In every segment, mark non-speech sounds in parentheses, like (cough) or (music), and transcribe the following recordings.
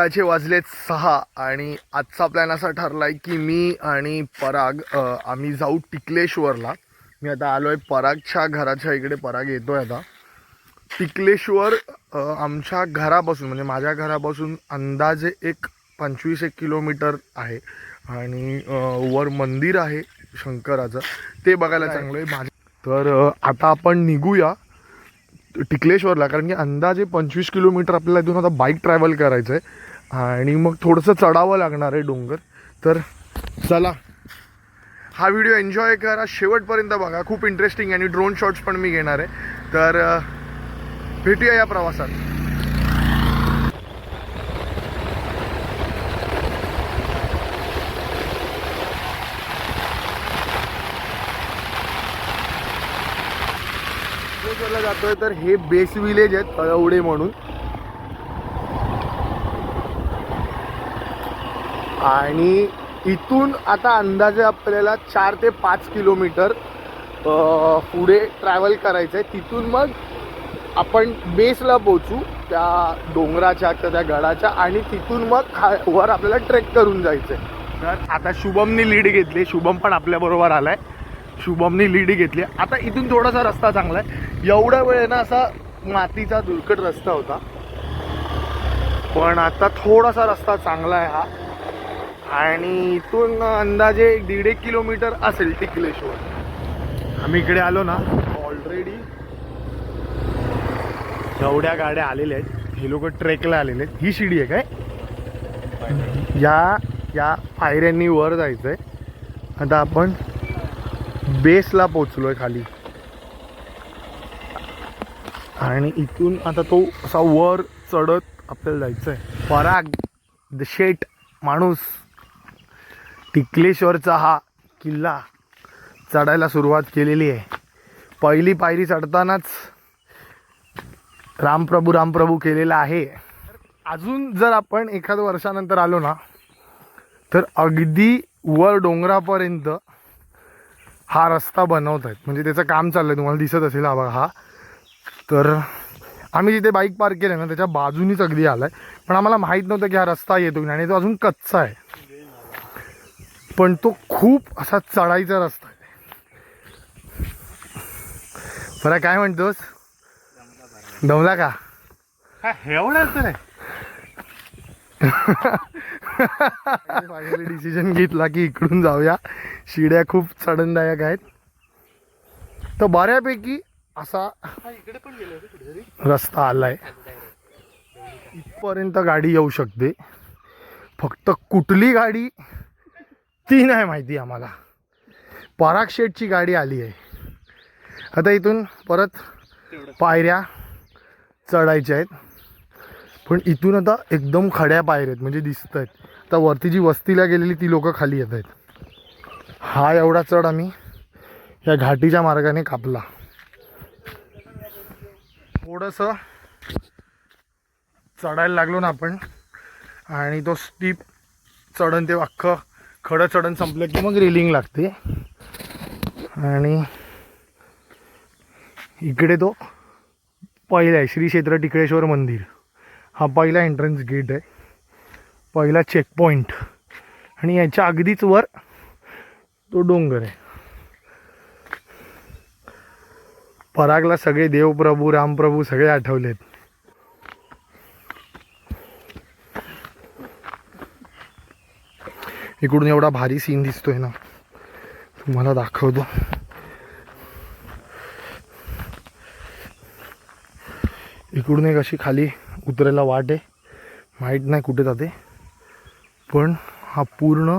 सकाळचे वाजलेत सहा आणि आजचा प्लॅन असा ठरला आहे की मी आणि पराग आम्ही जाऊ टिकलेश्वरला. मी आता आलो आहे परागच्या घराच्या इकडे पराग येतो आहे आता. टिकलेश्वर आमच्या घरापासून म्हणजे माझ्या घरापासून अंदाजे एक पंचवीस एक किलोमीटर आहे आणि वर मंदिर आहे शंकराचं. ते बघायला चांगलं आहे माझ्या तर आता आपण निघूया. टिकलेश्वरला कारण की अंदाजे पंचवीस किलोमीटर आपल्याला इथून आता बाईक ट्रॅव्हल करायचं आहे आणि मग थोडंसं चढावं लागणार आहे डोंगर. तर चला हा व्हिडिओ एन्जॉय करा. शेवटपर्यंत बघा. खूप इंटरेस्टिंग आणि ड्रोन शॉट्स पण मी घेणार आहे. तर भेटूया या प्रवासात. जातोय तर हे बेस विलेज आहेत तळवडे म्हणून. आणि इथून आता अंदाजे आपल्याला चार ते पाच किलोमीटर पुढे ट्रॅव्हल करायचं आहे. तिथून मग आपण बेसला पोचू त्या डोंगराच्या तर त्या गडाच्या आणि तिथून मग खा वर आपल्याला ट्रेक करून जायचं आहे तर आता शुभमनी लीड घेतली. शुभम पण आपल्याबरोबर आलाय. शुभमनी लीड घेतली. आता इथून थोडासा रस्ता चांगला आहे. एवढा वेळ ना असा मातीचा दुलकट रस्ता होता. पण आता थोडासा रस्ता चांगला आहे हा. आणि इथून अंदाजे एक दीड एक किलोमीटर असेल टिकलेश्वर. आम्ही इकडे आलो ना ऑलरेडी एवढ्या गाड्या आलेल्या आहेत. हे लोक ट्रेकला आलेले आहेत. ही शिडी आहे काय? या या पायऱ्यांनी वर जायचं आहे आता आपण बेसला पोचलो आहे खाली. आणि इथून आता तो असा वर चढत आपल्याला जायचं आहे पराग द शेट माणूस. टिकलेश्वरचा हा किल्ला चढायला सुरुवात केलेली आहे. पहिली पायरी चढतानाच रामप्रभू रामप्रभू केलेला आहे. अजून जर आपण एखाद वर्षानंतर आलो ना तर अगदी वर डोंगरापर्यंत हा रस्ता बनवत आहेत. म्हणजे त्याचं काम चाललं आहे तुम्हाला दिसत असेल हा बघा हा. तर आम्ही जिथे बाईक पार्क केलं ना त्याच्या बाजूनीच अगदी आला आहे पण आम्हाला माहीत नव्हतं की हा रस्ता येतो आणि तो अजून कच्चा आहे. पण तो खूप असा चढाईचा रस्ता आहे. बरं काय म्हणतोस? दमला का? एवढं तर (laughs) फायनली डिसिजन घेतला की इकडून जाऊया. शिड्या खूप चढणदायक आहेत. तर बऱ्यापैकी असा इकडे रस्ता आलाय. इथपर्यंत गाडी येऊ शकते. फक्त कुठली गाडी? ती नाही माहिती आम्हाला. पराग गाडी आली आहे. आता इथून परत पायऱ्या चढायच्या आहेत. पण इथून आता एकदम खड्या पायऱ्या आहेत म्हणजे दिसत आहेत. आता वरती जी वस्तीला गेलेली ती लोकं खाली येत आहेत. हा एवढा चढ आम्ही या घाटीच्या मार्गाने कापला. थोडंसं चढायला लागलो ना आपण आणि तो स्टीप चढण ते अख्खं खडं चढण संपलं की मग रेलिंग लागते. आणि इकडे तो पहिला आहे श्री क्षेत्र टिकळेश्वर मंदिर. हा पहिला एंट्रन्स गेट आहे. पहिला चेक पॉईंट आणि याच्या अगदीच वर तो डोंगर आहे. परागला सगळे देवप्रभू रामप्रभू सगळे आठवलेत. इकडून एवढा भारी सीन दिसतोय ना. तुम्हाला दाखवतो. इकडून एक अशी खाली उतरायला वाट आहे. माहीत नाही कुठे जाते. पण हा पूर्ण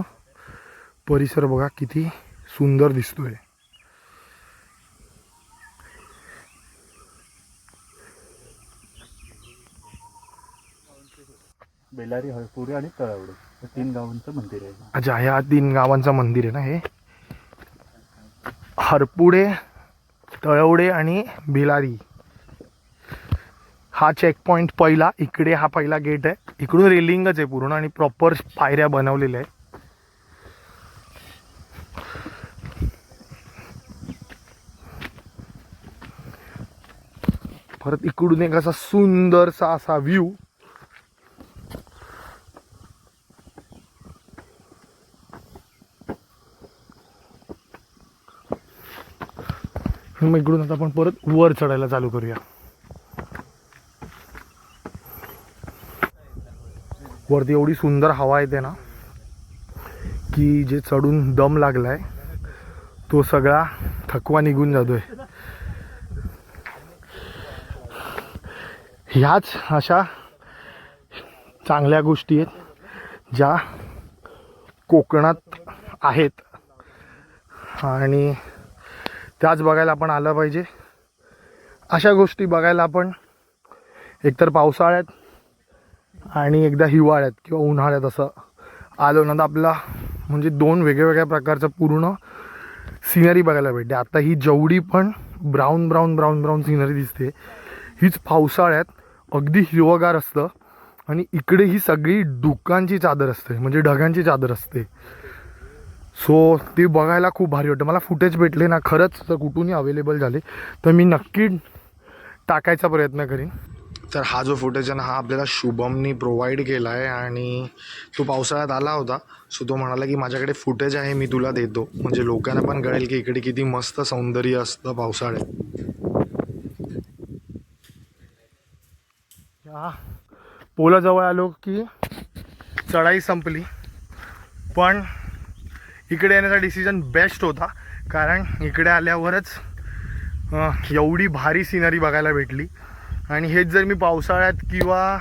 परिसर बघा किती सुंदर दिसतोय. बेलारी हळपुरे आणि तळवडे तीन गावांचं मंदिर आहे. अच्छा ह्या तीन गावांचं मंदिर आहे ना हे? हरपुडे तळवडे आणि बेलारी. हा चेकपॉईंट पहिला इकडे हा पहिला गेट आहे. इकडून रेलिंगच आहे पूर्ण आणि प्रॉपर पायऱ्या बनवलेल्या आहे परत इकडून एक असा सुंदरसा असा व्ह्यू मग इकडून आता आपण परत वर चढायला चालू करूया. वरती एवढी सुंदर हवा येते ना की जे चढून दम लागलाय तो सगळा थकवा निघून जातोय. ह्याच अशा चांगल्या गोष्टी आहेत ज्या कोकणात आहेत. आणि त्याच बघायला आपण आलं पाहिजे. अशा गोष्टी बघायला आपण एकतर पावसाळ्यात आणि एकदा हिवाळ्यात किंवा उन्हाळ्यात असं आलो ना तर आपला म्हणजे दोन वेगळ्या प्रकारचं पूर्ण सिनरी बघायला भेटते. आता ही जेवढी पण brown brown brown brown scenery दिसते हीच पावसाळ्यात अगदी हिरवगार असतं आणि इकडे ही सगळी डुकांची चादर असते म्हणजे ढगांची चादर असते. सो ते बघायला खूप भारी वाटतं. मला फुटेज भेटले ना खरंच जर कुठूनही अवेलेबल झाले तर मी नक्की टाकायचा प्रयत्न करीन. तर हा जो फुटेज आहे ना हा आपल्याला शुभमनी प्रोव्हाइड केला आहे आणि तो पावसाळ्यात आला होता. सो तो म्हणाला की माझ्याकडे फुटेज आहे मी तुला देतो. म्हणजे लोकांना पण कळेल की इकडे किती मस्त सौंदर्य असतं पावसाळ्यात. पोलाजवळ आलो की चढाई संपली. पण इकडे येण्याचा डिसिजन बेस्ट होता. कारण इकडे आल्यावरच एवढी भारी सिनरी बघायला भेटली. आणि हेच जर मी पावसाळ्यात किंवा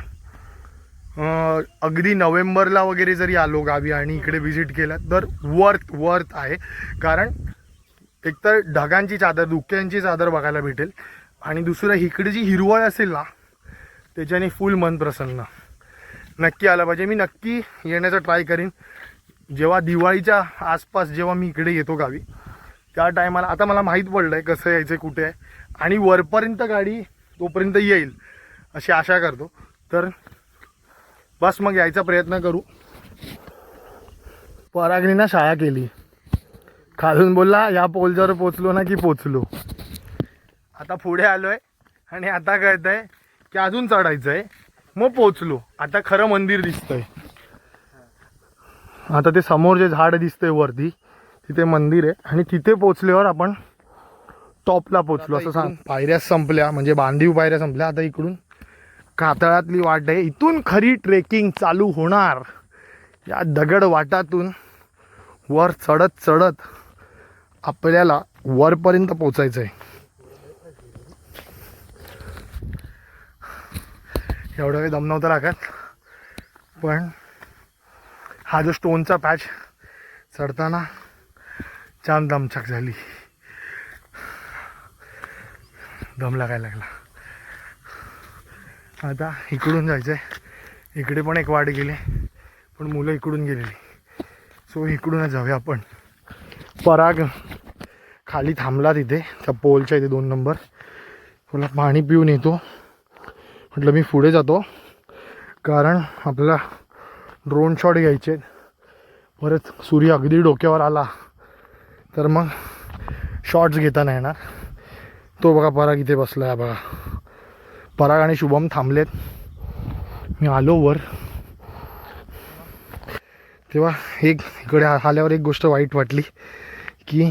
अगदी नोव्हेंबरला वगैरे जरी आलो गावी आणि इकडे व्हिजिट केलं तर वर्थ वर्थ आहे. कारण एकतर ढगांची चादर धुक्यांची चादर बघायला भेटेल. आणि दुसरं इकडे जी हिरवळ असेल ना त्याच्याने फुल मन प्रसन्न. नक्की आलं पाहिजे. मी नक्की येण्याचा ट्राय करीन. जेव्हा दिवाळीच्या आसपास जेव्हा मी इकडे येतो गावी त्या टायमाला आता मला माहीत पडलं आहे कसं यायचं कुठे आहे. आणि वरपर्यंत गाडी तोपर्यंत येईल अशी आशा करतो. तर बस मग यायचा प्रयत्न करू. परागणीनं ना शाळा केली. खालून बोलला या पोलजवर पोचलो ना की पोचलो. आता पुढे आलो आहे आणि आता कळत आहे की अजून चढायचं आहे मग पोचलो. आता खरं मंदिर दिसतंय. आता ते समोर जे झाड दिसतंय वरती तिथे मंदिर आहे. आणि तिथे पोचल्यावर आपण टॉपला पोचलो असं सांग. पायऱ्या संपल्या म्हणजे बांधीव पायऱ्या संपल्या आता इकडून कातळातली वाट आहे. इथून खरी ट्रेकिंग चालू होणार. या दगड वाटातून वर चढत चढत आपल्याला वरपर्यंत पोचायचं आहे एवढं काही दम नव्हतं लागत पण हा जो स्टोनचा पॅच चढताना छान दमछाक झाली. दम लागायला लागला. आता इकडून जायचं आहे इकडे पण एक वाट गेली. पण मुलं इकडून गेलेली. सो इकडूनच जाऊया आपण. पराग खाली थांबला तिथे. त्या पोलच्या इथे दोन नंबर. मला पाणी पिऊन येतो. म्हटलं मी पुढे जातो. कारण आपला ड्रोन शॉट घ्यायचे. परत सूर्य अगदी डोक्यावर आला. तर मग शॉट्स घेता नाही येणार. तो बघा पराग इथे बसला आहे बघा. पराग आणि शुभम थांबलेत. मी आलो वर. तेव्हा एक इकडे आल्यावर एक गोष्ट वाईट वाटली की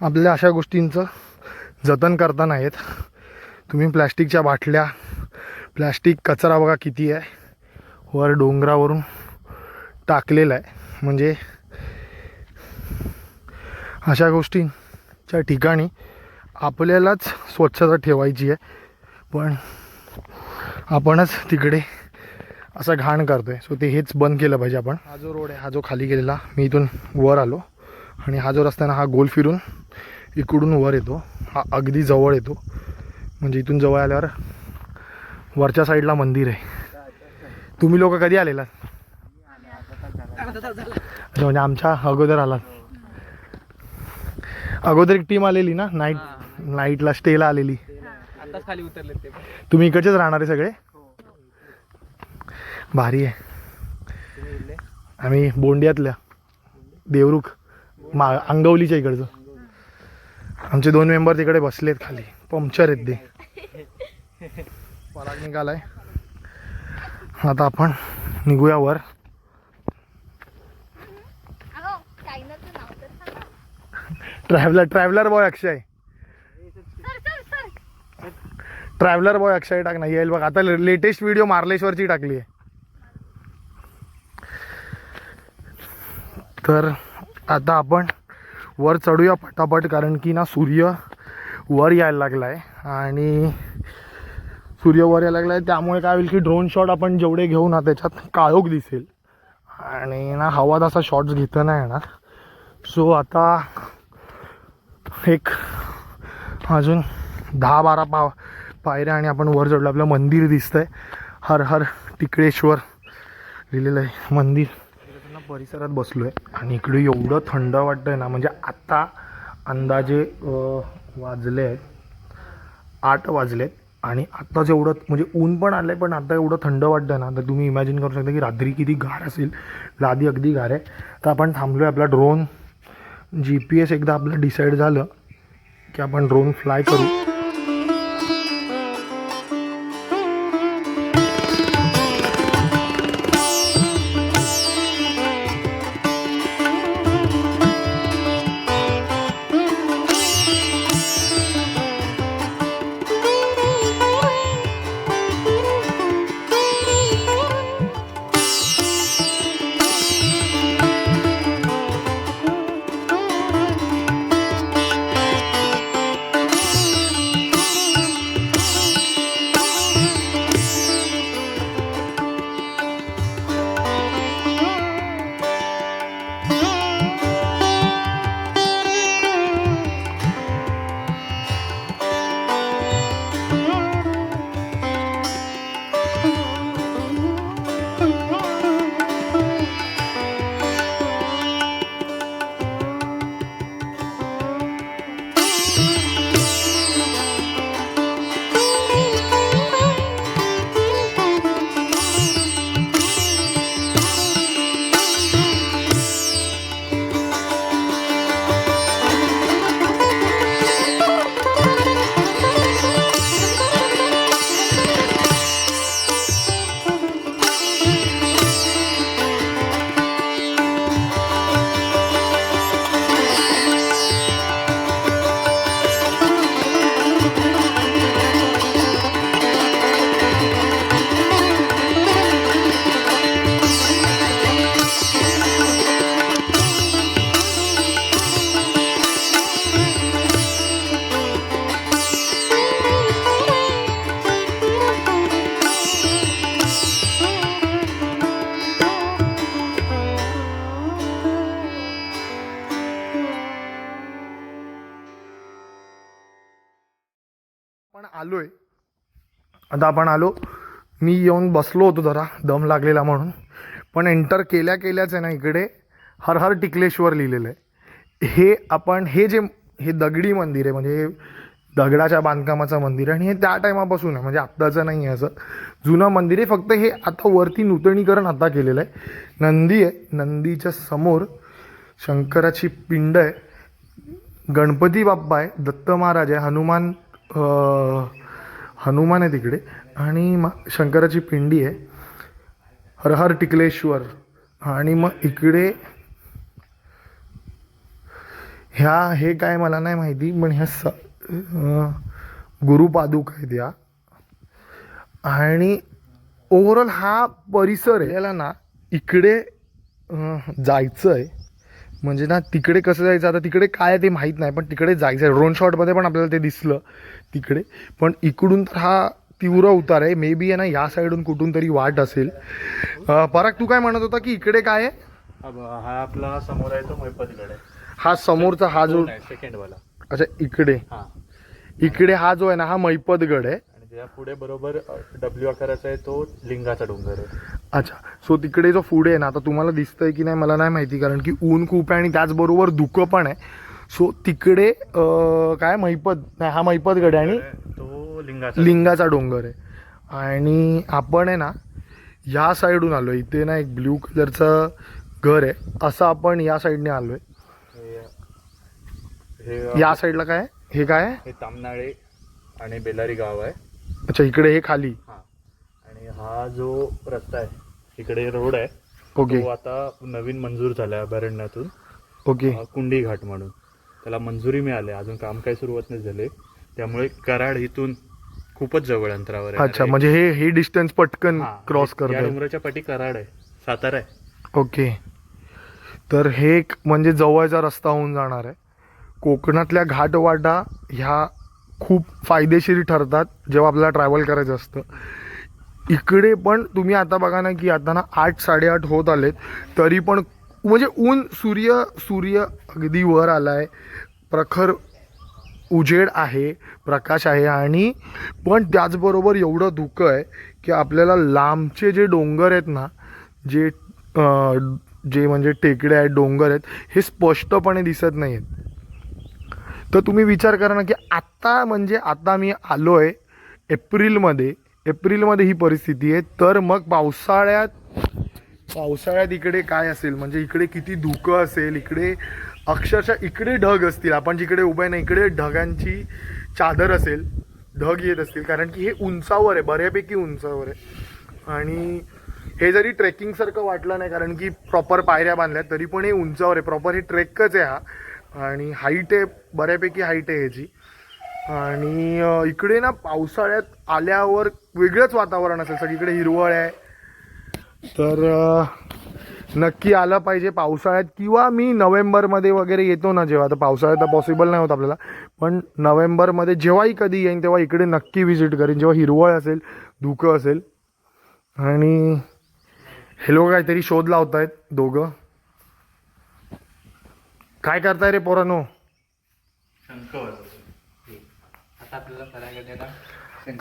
आपल्या अशा गोष्टींचं जतन करता नाहीत तुम्ही प्लॅस्टिकच्या बाटल्या प्लॅस्टिक कचरा बघा किती आहे. वर डोंगरावरून टाकलेला आहे. म्हणजे अशा गोष्टींच्या ठिकाणी आपल्यालाच स्वच्छता ठेवायची आहे. पण आपणच तिकडे असं घाण करतोय. सो ते हेच बंद केलं पाहिजे आपण. हा जो रोड आहे हा जो खाली गेलेला मी इथून वर आलो. आणि हा जो रस्ता ना हा गोल फिरून इकडून वर येतो. हा अगदी जवळ येतो. म्हणजे इथून जवळ आल्यावर वरच्या साईडला मंदिर आहे. तुम्ही लोक कधी आलेला? म्हणजे आमच्या अगोदर आलात. अगोदर एक टीम आलेली ना नाईट नाईटला स्टेला आलेली. आताच खाली उतरले ते. तुम्ही इकडचेच राहणारे सगळे? भारी आहे? आम्ही बोंडियातल्या देवरुख मा अंगवलीच्या इकडचं. आमचे दोन मेंबर तिकडे बसलेत खाली. पंक्चर आहेत ते. पराग निघालाय. आता आपण निघूया वर. अहो चायनाचं नाव तर सांगा. Traveller traveller boy Akshay. Traveller boy Akshay टाक ना येईल बघ. आता लेटेस्ट व्हिडिओ मार्लेश्वरची टाकली आहे. तर आता आपण वर चढूया पटापट कारण की ना सूर्य वर यायला लागला आहे आणि सूर्य वर यायला लागला आहे त्यामुळे काय होईल की ड्रोन शॉट आपण जेवढे घेऊ ना त्याच्यात काळोख दिसेल. आणि ना हवा तसा शॉट्स घेता नाही येणार. सो आता एक अजून दहा बारा पाव पायऱ्या आणि आपण वर चढलो. आपलं मंदिर दिसतंय. हर हर टिकळेश्वर लिहिलेलं आहे. मंदिर. परिसरात बसलो आहे आणि इकडे एवढं थंड वाटतंय ना म्हणजे आत्ता अंदाजे वाजले आहेत. आठ वाजलेत. आणि आत्ताच एवढं म्हणजे ऊन पण आलं आहे पण आता एवढं थंड वाटतं ना तर तुम्ही इमॅजिन करू शकता की रात्री किती गार असेल. लादी अगदी गार आहे. तर आपण थांबलो आहे आपला ड्रोन जी पी एस एकदा आपलं डिसाईड झालं की आपण ड्रोन फ्लाय करू. आता आपण आलो. मी येऊन बसलो होतो जरा दम लागलेला म्हणून. पण एंटर केल्या केल्याच आहे ना इकडे हर हर टिकलेश्वर लिहिलेलं आहे. हे आपण हे जे हे दगडी मंदिर आहे म्हणजे हे दगडाच्या बांधकामाचं मंदिर आहे. आणि हे त्या टायमापासून आहे म्हणजे आत्ताचं नाही आहे असं. जुनं मंदिर आहे फक्त हे आता वरती नूतनीकरण आता केलेलं आहे. नंदी आहे नंदीच्या समोर शंकराची पिंड आहे. गणपती बाप्पा आहे दत्त महाराज आहे हनुमान हनुमान आहे तिकडे. आणि मा शंकराची पिंडी आहे. हर हर टिकलेश्वर. आणि मग इकडे ह्या हे काय मला नाही माहिती पण ह्या स अं, गुरुपादुक आहेत या. आणि ओव्हरऑल हा परिसर आहे. याला ना इकडे जायचं आहे म्हणजे ना तिकडे कसं जायचं आता तिकडे काय ते माहीत नाही पण तिकडे जायचं आहे. ड्रोन शॉटमध्ये पण आपल्याला ते दिसलं तिकडे. पण इकडून तर हा तीव्र उतार आहे. मे बी आहे ना या साईडून कुठून तरी वाट असेल. पराग तू काय म्हणत होता की इकडे काय आहे? हा आपला समोर आहे तो मैपतगड आहे हा समोरचा हा जो सेकंड वाला. अच्छा इकडे. हा. इकडे हा जो आहे ना हा मैपतगड आहे त्या पुढे बरोबर डब्ल्यू आकाराचा आहे तो लिंगाचा डोंगर आहे. अच्छा. सो तिकडे जो पुढे आहे ना आता तुम्हाला दिसतंय की नाही मला नाही माहिती कारण की ऊन खूप आहे आणि त्याचबरोबर धुकं पण आहे. सो तिकडे अं, काय मैपत नाही हा मैपतगड आहे आणि तो लिंगाचा लिंगाचा डोंगर आहे. आणि आपण आहे ना या साईडून आलो इथे ना एक ब्ल्यू कलरचं घर आहे. असं आपण या साईडने आलो आहे हे हे या साईडला काय आहे? हे काय आहे? हे तामनाळे आणि बेलारी गाव आहे. अच्छा इकडे हे खाली. हा. आणि हा जो रस्ता आहे इकडे रोड आहे ओके. तो आता नवीन मंजूर झालाय अभयारण्यातून. ओके. अ, कुंडी घाट म्हणून. त्याला मंजुरी मिळाली. अजून काम काही सुरुवात नाही झाले. त्यामुळे कराड इथून खूपच जवळ अंतरावर आहे. अच्छा म्हणजे हे हे डिस्टन्स पटकन हा, क्रॉस या डोंगराच्या पाठी कराड आहे. सातारा आहे. ओके. तर हे एक म्हणजे जवळचा रस्ता होऊन जाणार आहे. कोकणातल्या घाटवाटा ह्या खूप फायदेशीर ठरतात जेव्हा आपल्याला ट्रॅव्हल करायचं असतं. इकडे पण तुम्ही आता बघा ना की आता ना आठ साडेआठ होत आलेत. तरी पण म्हणजे ऊन सूर्य सूर्य अगदी वर आला आहे प्रखर उजेड आहे प्रकाश आहे आणि पण त्याचबरोबर एवढं धुकं आहे की आपल्याला लांबचे जे डोंगर आहेत ना जे जे म्हणजे टेकडे आहेत डोंगर आहेत हे स्पष्टपणे दिसत नाही आहेत तर तुम्ही विचार करा ना की आत्ता म्हणजे आता मी आलो आहे एप्रिलमध्ये. एप्रिलमध्ये ही परिस्थिती आहे. तर मग पावसाळ्यात पावसाळ्यात इकडे काय असेल? म्हणजे इकडे किती धुकं असेल? इकडे अक्षरशः इकडे ढग असतील. आपण जिकडे उभे ना इकडे ढगांची चादर असेल ढग येत असतील. कारण की हे उंचावर आहे बऱ्यापैकी उंचावर आहे. आणि हे जरी ट्रेकिंगसारखं वाटलं नाही कारण की प्रॉपर पायऱ्या बांधल्या तरी पण हे उंचावर आहे. प्रॉपर हे ट्रेकच आहे हा. आणि हाईट आहे बऱ्यापैकी हाईट आहे ह्याची. आणि इकडे ना पावसाळ्यात आल्यावर वेगळंच वातावरण असेल. सगळीकडे हिरवळ आहे. तर नक्की आलं पाहिजे पावसाळ्यात किंवा मी नोव्हेंबरमध्ये वगैरे येतो ना जेव्हा तर पावसाळ्यात तर पॉसिबल नाही होत आपल्याला. पण नोव्हेंबरमध्ये जेव्हाही कधी येईन तेव्हा इकडे नक्की व्हिजिट करेन. जेव्हा हिरवळ असेल धुकं असेल. आणि हे लोक काहीतरी शोध लावत आहेत दोघं. काय करताय रे पोरानो? आता आपल्याला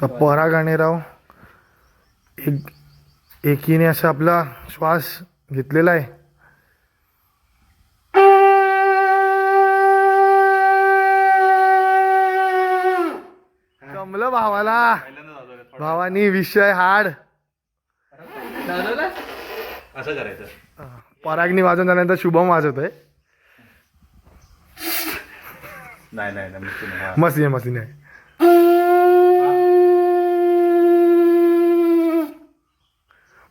तर परा गाणेराव एक एकीने असं आपला श्वास घेतलेला आहे. जमलं भावाला. भावानी विषय हाड. दादाला? असं करायचं. परागनी वाजून झाल्यानंतर शुभम वाजवत आहे नाही नाही नाही मुश्किल नाही. हा. मस्ती आहे मस्ती नाही.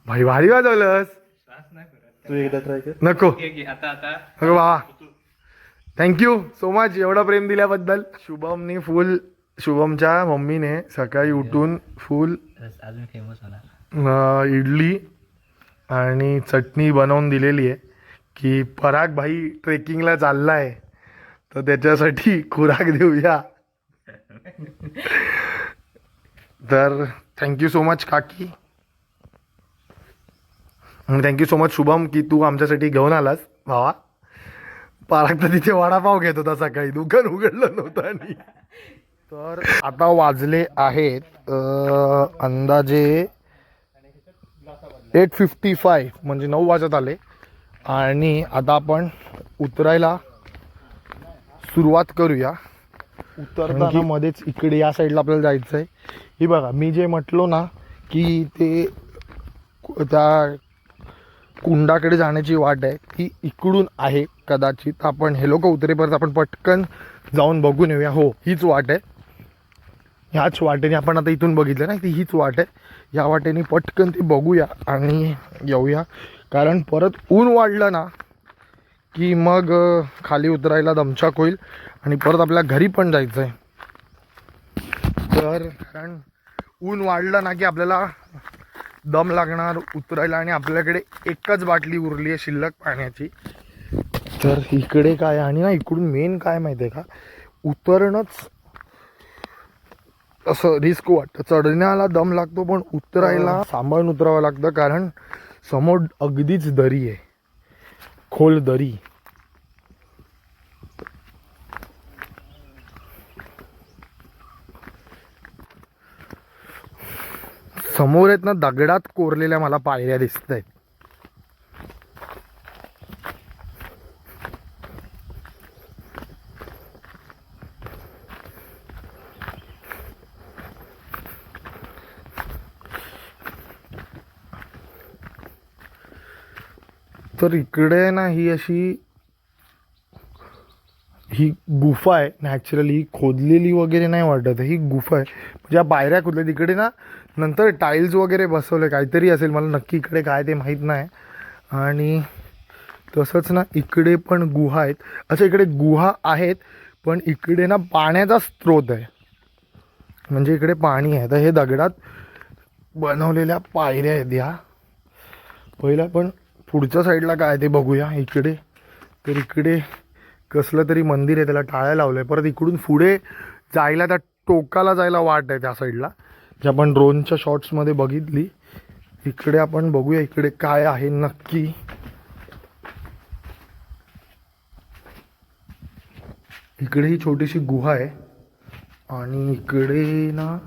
भाई भारी वाजवलंस. श्वास नाही करत. तू एकदा ट्राय कर. नको. घे घे आता आता. अगं बाबा थँक्यू सो मच एवढं प्रेम दिल्याबद्दल. शुभमनी फुल शुभमच्या मम्मीने सकाळी उठून फुल अजून फेमस होणार. अं, इडली आणि चटणी बनवून दिलेली आहे की पराग भाई ट्रेकिंगला चालला आहे तर त्याच्यासाठी खुराक देऊया. तर थँक्यू सो मच काकी. Thank you so much Shubham की तू आमच्यासाठी घेऊन आलास भावा. पराग तर तिथे वडापाव घेत होता सकाळी. दुकान उघडलं नव्हतं आणि. तर आता वाजले आहेत अंदाजे एट फिफ्टी फाय म्हणजे नऊ वाजत आले. आणि आता आपण उतरायला सुरुवात करूया. उतरताना मध्येच इकडे या साईडला आपल्याला जायचं आहे ही बघा मी जे म्हटलो ना की ते त्या कुंडाकडे जाण्याची वाट आहे ती इकडून आहे कदाचित. आपण हे लोक उतरेपर्यंत आपण पटकन जाऊन बघून येऊया. हो हीच वाट आहे. ह्याच वाटेने आपण आता इथून बघितलं ना ती हीच वाट आहे. या वाटेने पटकन ती बघूया आणि येऊया. कारण परत ऊन वाढलं ना की मग खाली उतरायला दमछाक होईल आणि परत आपल्या घरी पण जायचं आहे तर कारण ऊन वाढलं ना की आपल्याला दम लागणार उतरायला आणि आपल्याकडे एकच बाटली उरली आहे शिल्लक पाण्याची. तर इकडे काय आणि ना इकडून मेन काय माहिती आहे का? उतरणंच असं रिस्क वाटतं. चढण्याला दम लागतो पण उतरायला सांभाळून उतरावं लागतं कारण समोर अगदीच दरी आहे. खोल दरी. समोर आहेत ना दगडात कोरलेल्या मला पायऱ्या दिसत आहेत तर इकडे ना ही अशी ही गुफा आहे. नॅचरली खोदलेली वगैरे नाही वाटत. ही गुफा आहे. ज्या पायऱ्या खोदल्या तिकडे ना नंतर टाईल्स वगैरे बसवले. काहीतरी असेल. मला नक्की इकडे काय ते माहीत नाही. आणि तसंच ना इकडे पण गुहा आहेत. अच्छा इकडे गुहा आहेत पण इकडे ना पाण्याचा स्रोत आहे. म्हणजे इकडे पाणी आहे. तर हे दगडात बनवलेल्या पायऱ्या आहेत या. पहिला पण पुढच्या साईडला काय ते बघूया. इकडे तर इकडे कसलं तरी मंदिर आहे त्याला टाळ्या लावलं आहे परत इकडून पुढे जायला त्या टोकाला जायला वाट आहे त्या साईडला जे आपण ड्रोनच्या शॉट्समध्ये बघितली इकडे आपण बघूया इकडे काय आहे नक्की. इकडे ही छोटीशी गुहा आहे. आणि इकडे ना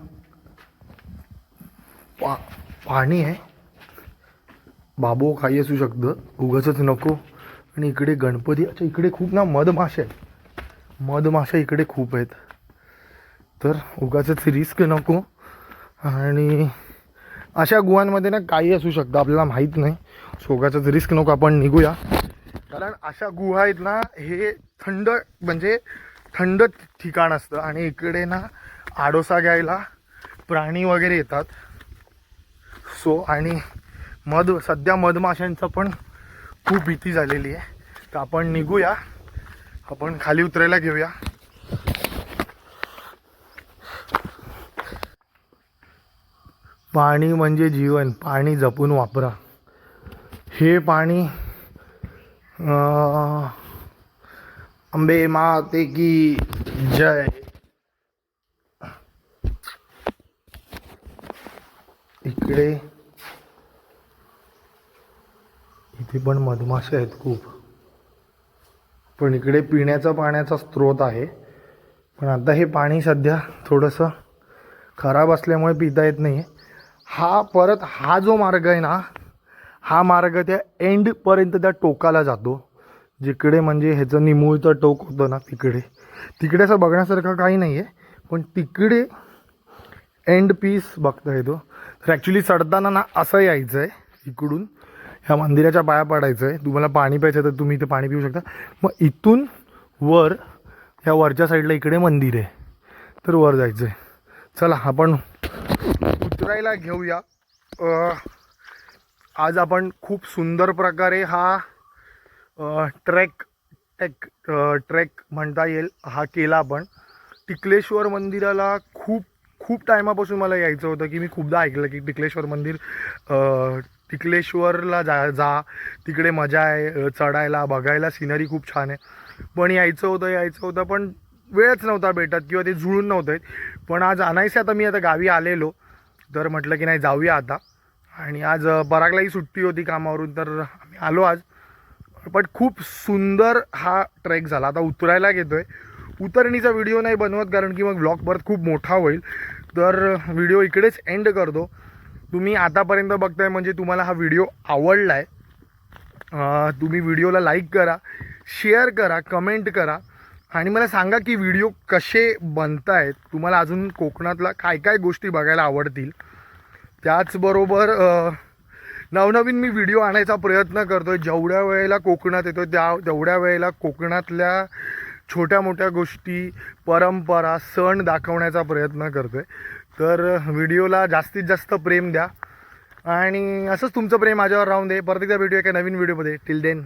पा पाणी आहे. बाबो काही असू शकतं. उगाचच नको. आणि इकडे गणपती अच्छा इकडे खूप ना मधमाशा आहेत. मधमाशा इकडे खूप आहेत. तर उगाचच रिस्क नको. आणि अशा गुहांमध्ये ना काही असू शकतं आपल्याला माहीत नाही. सो उगाचच रिस्क नको आपण निघूया. कारण अशा गुहा आहेत ना हे थंड म्हणजे थंड ठिकाण असतं. आणि इकडे ना आडोसा घ्यायला प्राणी वगैरे येतात. सो आणि मध सध्या मधमाशांचं पण खूप भीती झालेली आहे. तर आपण निघूया. आपण खाली उतरायला घेऊया. पाणी म्हणजे जीवन. पाणी जपून वापरा. हे पाणी अंबे माते की जय. इकडे इथे पण मधमाशा आहेत खूप. पण इकडे पिण्याचा पाण्याचा स्रोत आहे. पण आता हे पाणी सध्या थोडंसं खराब असल्यामुळे पिता येत नाही हा परत हा जो मार्ग आहे ना हा मार्ग त्या एंडपर्यंत त्या टोकाला जातो. जिकडे म्हणजे ह्याचं निमुळचं टोक होतं ना तिकडे. तिकडे असं बघण्यासारखं काही नाही आहे पण तिकडे एंड पीस बघता येतो. तर ॲक्च्युली चढताना ना असं यायचं आहे इकडून. ह्या मंदिराच्या पाया पडायचं आहे तुम्हाला पाणी प्यायचं तर तुम्ही इथे पाणी पिऊ शकता. मग इथून वर ह्या वरच्या साईडला इकडे मंदिर आहे. तर वर जायचं आहे चला आपण उतरायला घेऊया. आज आपण खूप सुंदर प्रकारे हा ट्रॅक ट्रॅक ट्रॅक म्हणता येईल हा केला आपण. टिकलेश्वर मंदिराला खूप खूप टायमापासून मला यायचं होतं की मी खूपदा ऐकलं की टिकलेश्वर मंदिर टिकलेश्वरला जा जा. तिकडे मजा आहे चढायला बघायला. सिनरी खूप छान आहे. पण यायचं होतं यायचं होतं पण वेळच नव्हता भेटत किंवा ते जुळून नव्हते पण आज आणायचं आता मी आता गावी आलेलो. तर म्हटलं की नाही जाऊया आता. आणि आज बराकलाही सुट्टी होती कामावरून तर आम्ही आलो आज. पण खूप सुंदर हा ट्रेक झाला. आता उतरायला घेतोय. उतरणीचा व्हिडिओ नाही बनवत कारण की मग ब्लॉग परत खूप मोठा होईल. तर व्हिडिओ इकडेच एंड करतो. तुम्ही आतापर्यंत बघताय म्हणजे तुम्हाला हा व्हिडिओ आवडला आहे तुम्ही व्हिडिओला लाईक करा शेअर करा कमेंट करा. आणि मला सांगा की व्हिडिओ कसे बनत आहेत तुम्हाला अजून कोकणातला काय काय गोष्टी बघायला आवडतील? त्याचबरोबर नवनवीन मी व्हिडिओ आणायचा प्रयत्न करतो आहे जेवढ्या वेळेला कोकणात येतो त्या तेवढ्या वेळेला कोकणातल्या छोट्या मोठ्या गोष्टी परंपरा सण दाखवण्याचा प्रयत्न करतो आहे तर व्हिडिओला जास्तीत जास्त प्रेम द्या. आणि असंच तुमचं प्रेम माझ्यावर राहून दे. परत एकदा भेटूया एका नवीन व्हिडिओमध्ये. Till then